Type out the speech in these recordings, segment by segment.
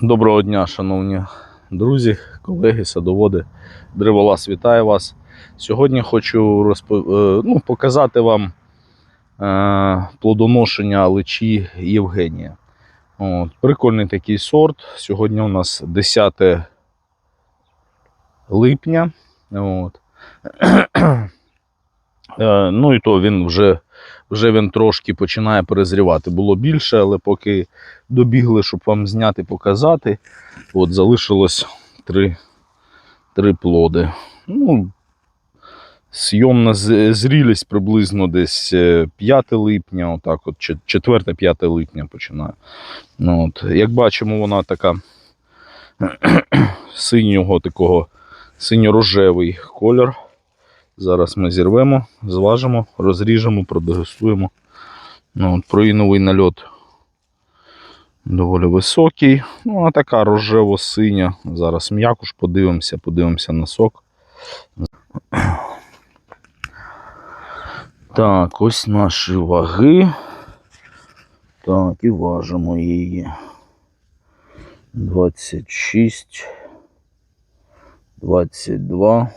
Доброго дня, шановні друзі, колеги, садоводи. Древолаз вітаю вас. Сьогодні хочу розпо... е, ну, показати вам е, плодоношення личі Євгенія. От, прикольний такий сорт. Сьогодні у нас 10 липня. От. Е, ну і то він вже, вже він трошки починає перезрівати. Було більше, але поки добігли, щоб вам зняти, показати. От залишилось три, три плоди. Ну, Сйомна зрілість приблизно десь е, 5 липня, отак от 4-5 липня починає. Ну, от. Як бачимо, вона така синього такого синьо-рожевий колір. Зараз ми зірвемо, зважимо, розріжемо, продегустуємо. Ну, проїновий нальот доволі високий. Ну, а така рожево-синя. Зараз м'якуш подивимося, подивимося на сок. Так, ось наші ваги. Так, і важимо її. 26, 22,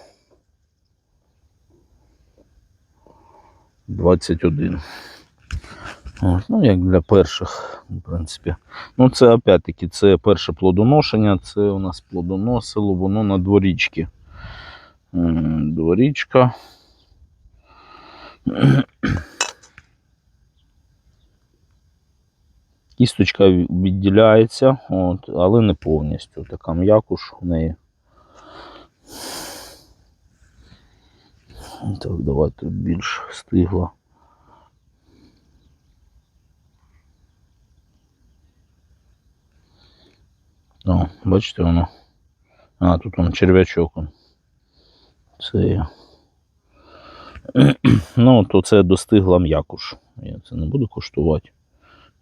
21. От, ну, як для перших, в принципі. Ну, це опять-таки, це перше плодоношення, це у нас плодоносило, воно на дворічки. Дворічка. Кісточка відділяється, от, але не повністю. Така м'якуш в неї. Так, давайте більш стигла. О, бачите воно. А, тут он черв'ячок. Це є. Ну, то це достигла м'якуш. Я це не буду коштувати.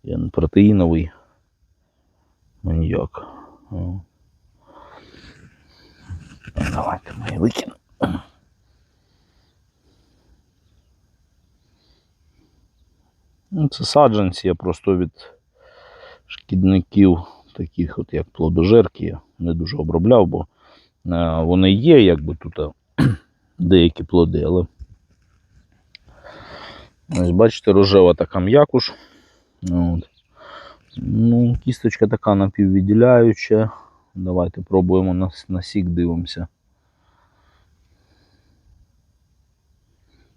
Я не протеїновий маніяк. О. Давайте ми викинемо. Це саджанці, я просто від шкідників, таких от як плодожерки, я не дуже обробляв, бо е, вони є, якби тут е, деякі плоди, але ось бачите, рожева така м'якуш. От. Ну, кісточка така напіввідділяюча. Давайте пробуємо на, на сік дивимося.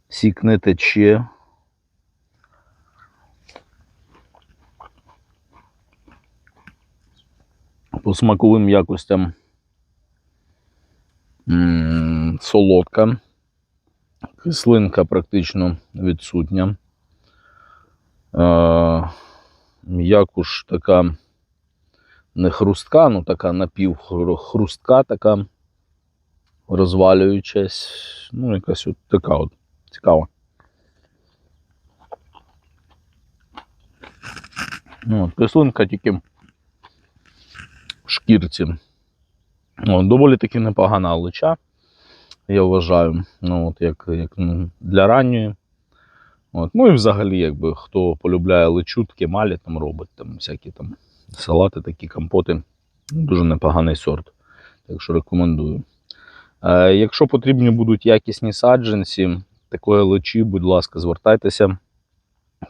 Сік не тече. По смаковим якостям солодка, кислинка практично відсутня. Е, М'якуш така не хрустка, ну така напівхрустка, така розвалюючась. Ну, якась от така от цікава. Ну, от, кислинка тільки шкірці. О, доволі таки непогана лича, я вважаю. Ну, от, як, як ну, для ранньої. От. Ну і взагалі, якби хто полюбляє личу, таке малі там робить, там всякі там салати, такі компоти. Дуже непоганий сорт. Так що рекомендую. Е, якщо потрібні будуть якісні саджанці такої личі, будь ласка, звертайтеся.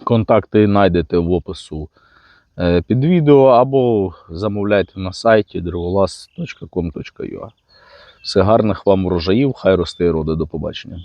Контакти знайдете в опису під відео або замовляйте на сайті drogolas.com.ua. Все гарних вам врожаїв, хай росте і роди. До побачення.